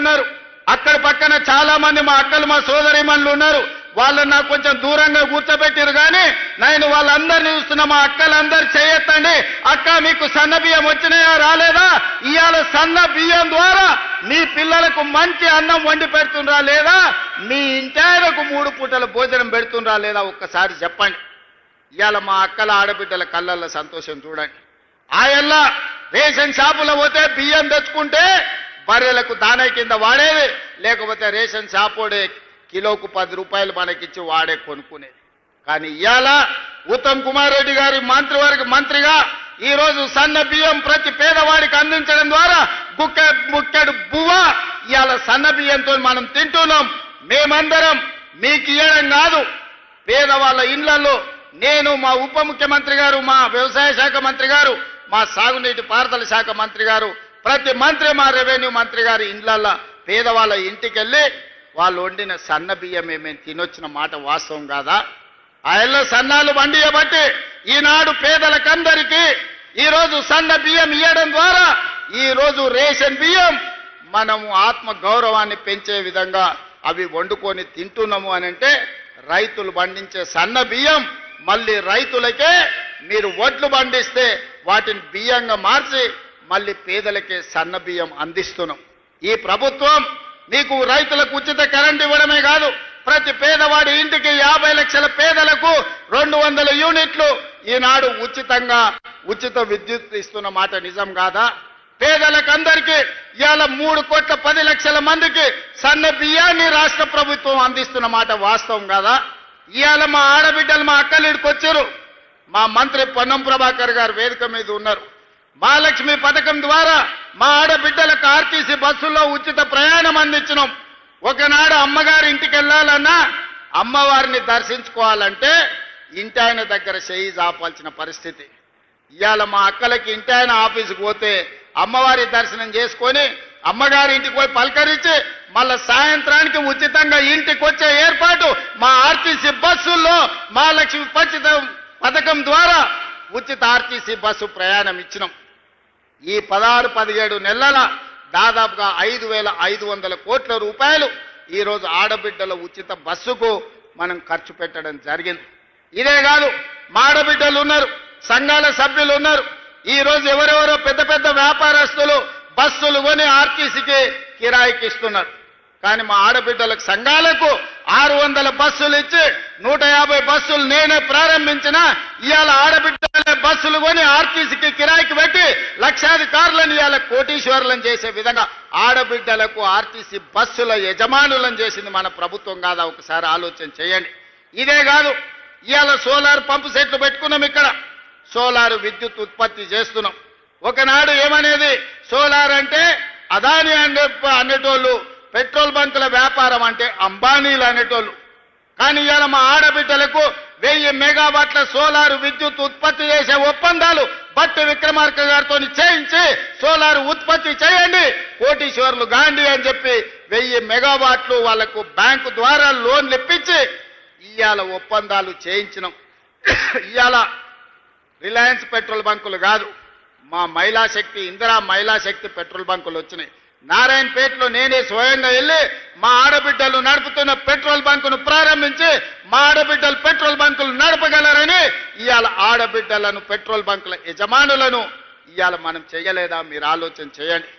ఉన్నారు. అక్కడ పక్కన చాలా మంది మా అక్కలు మా సోదరిమణులు ఉన్నారు. వాళ్ళని నాకు కొంచెం దూరంగా కూర్చోబెట్టారు కానీ నేను వాళ్ళందరినీ చూస్తున్న మా అక్కలందరూ చేయొత్తండి. అక్క మీకు సన్న బియ్యం వచ్చినాయా రాలేదా? ఇవాళ సన్న బియ్యం ద్వారా మీ పిల్లలకు మంచి అన్నం వండి పెడుతుండ్రా లేదా? మీ ఇంటాయనకు మూడు పూటల భోజనం పెడుతుండ్రా లేదా? ఒక్కసారి చెప్పండి. ఇవాళ మా అక్కల ఆడబిడ్డల కళ్ళల్లో సంతోషం చూడండి. ఆయల్లా రేషన్ షాపులో పోతే బియ్యం తెచ్చుకుంటే బర్రెలకు దానా కింద వాడేవి. లేకపోతే రేషన్ షాపోడే కిలోకు పది రూపాయలు మనకిచ్చి వాడే కొనుక్కునేది. కానీ ఇవాళ ఉత్తమ్ కుమార్ రెడ్డి గారి మంత్రివర్గ మంత్రిగా ఈ రోజు సన్న బియ్యం ప్రతి పేదవాడికి అందించడం ద్వారా గుక్క ముక్కెడు బువ్వ ఇవాళ సన్న బియ్యంతో మనం తింటున్నాం. మేమందరం మీకు ఇవ్వడం కాదు. పేదవాళ్ళ ఇళ్ళలో నేను మా ఉప ముఖ్యమంత్రి గారు మా వ్యవసాయ శాఖ మంత్రి గారు మా సాగునీటి పారుదల శాఖ మంత్రి గారు ప్రతి మంత్రి మా రెవెన్యూ మంత్రి గారి ఇండ్లల్లో పేదవాళ్ళ ఇంటికి వెళ్ళి వాళ్ళు వండిన సన్న బియ్యం మేము తినొచ్చిన మాట వాస్తవం కాదా? ఆ ఇళ్ళ సన్నాలు వండియబట్టి ఈనాడు పేదలకందరికీ ఈరోజు సన్న బియ్యం ఇవ్వడం ద్వారా ఈరోజు రేషన్ బియ్యం మనము ఆత్మ గౌరవాన్ని పెంచే విధంగా అవి వండుకొని తింటున్నాము అని అంటే రైతులు పండించే సన్న బియ్యం మళ్ళీ రైతులకే మీరు వడ్లు పండిస్తే వాటిని బియ్యంగా మార్చి మళ్ళీ పేదలకే సన్న బియ్యం అందిస్తున్నాం. ఈ ప్రభుత్వం మీకు రైతులకు ఉచిత కరెంట్ ఇవ్వడమే కాదు ప్రతి పేదవాడి ఇంటికి యాభై లక్షల పేదలకు రెండు వందల యూనిట్లు ఈనాడు ఉచితంగా ఉచిత విద్యుత్ ఇస్తున్న మాట నిజం కాదా? పేదలకందరికీ ఇవాళ మూడు కోట్ల పది లక్షల మందికి సన్న బియ్యాన్ని రాష్ట్ర ప్రభుత్వం అందిస్తున్న మాట వాస్తవం కాదా? ఇవాళ మా ఆడబిడ్డలు మా అక్కలిడికి వచ్చారు. మా మంత్రి పొన్నం ప్రభాకర్ గారు వేదిక మీద ఉన్నారు. మహాలక్ష్మి పథకం ద్వారా మా ఆడబిడ్డలకు ఆర్టీసీ బస్సుల్లో ఉచిత ప్రయాణం అందించినాం. ఒకనాడు అమ్మగారి ఇంటికి వెళ్ళాలన్నా అమ్మవారిని దర్శించుకోవాలంటే ఇంటి ఆయన దగ్గర చేయి చాపాల్సిన పరిస్థితి. ఇవాళ మా అక్కలకి ఇంటి ఆయన ఆఫీసుకు పోతే అమ్మవారి దర్శనం చేసుకొని అమ్మగారి ఇంటికి పోయి పలకరించి మళ్ళా సాయంత్రానికి ఉచితంగా ఇంటికి వచ్చే ఏర్పాటు మా ఆర్టీసీ బస్సుల్లో మహాలక్ష్మి పచ్చిత పథకం ద్వారా ఉచిత ఆర్టీసీ బస్సు ప్రయాణం ఇచ్చినాం. ఈ పదహారు పదిహేడు నెలల దాదాపుగా ఐదు వేల ఐదు వందల కోట్ల రూపాయలు ఈరోజు ఆడబిడ్డల ఉచిత బస్సుకు మనం ఖర్చు పెట్టడం జరిగింది. ఇదే కాదు మా ఆడబిడ్డలు ఉన్నారు సంఘాల సభ్యులు ఉన్నారు. ఈ రోజు ఎవరెవరో పెద్ద పెద్ద వ్యాపారస్తులు బస్సులు కొని ఆర్టీసీకి కిరాయికి ఇస్తున్నారు. కానీ మా ఆడబిడ్డలకు సంఘాలకు ఆరు వందల బస్సులు ఇచ్చి నూట యాభై బస్సులు నేనే ప్రారంభించిన. ఇవాళ ఆడబిడ్డ బస్సులు కొని ఆర్టీసీకి కిరాయికి పెట్టి లక్షాధికారులను ఇవాళ కోటీశ్వరులను చేసే విధంగా ఆడబిడ్డలకు ఆర్టీసీ బస్సుల యజమానులను చేసింది మన ప్రభుత్వం కాదా? ఒకసారి ఆలోచన చేయండి. ఇదే కాదు ఇవాళ సోలార్ పంపు సెట్లు పెట్టుకున్నాం ఇక్కడ. సోలార్ విద్యుత్ ఉత్పత్తి చేస్తున్నాం. ఒకనాడు ఏమనేది? సోలార్ అంటే అదాని అనే అనేటోళ్ళు పెట్రోల్ బంకుల వ్యాపారం అంటే అంబానీలు అనేటోళ్ళు. కానీ ఇవాళ మా ఆడబిడ్డలకు వెయ్యి మెగావాట్ల సోలార్ విద్యుత్ ఉత్పత్తి చేసే ఒప్పందాలు బట్టి విక్రమార్క గారితో చేయించి సోలార్ ఉత్పత్తి చేయండి. కోటీశ్వర్లు గాంధీ అని చెప్పి వెయ్యి మెగావాట్లు వాళ్ళకు బ్యాంకు ద్వారా లోన్లు ఇప్పించి ఇవాళ ఒప్పందాలు చేయించినాం. ఇవాళ రిలయన్స్ పెట్రోల్ బంకులు కాదు మా మహిళా శక్తి ఇందిరా మహిళా శక్తి పెట్రోల్ బంకులు వచ్చినాయి. నారాయణపేటలో నేనే స్వయంగా వెళ్ళి మా ఆడబిడ్డలు నడుపుతున్న పెట్రోల్ బంకును ప్రారంభించి మా ఆడబిడ్డలు పెట్రోల్ బంక్ నడపగలరని ఇవాళ ఆడబిడ్డలను పెట్రోల్ బంకుల యజమానులను ఇవాళ మనం చేయలేదా? మీరు ఆలోచన చేయండి.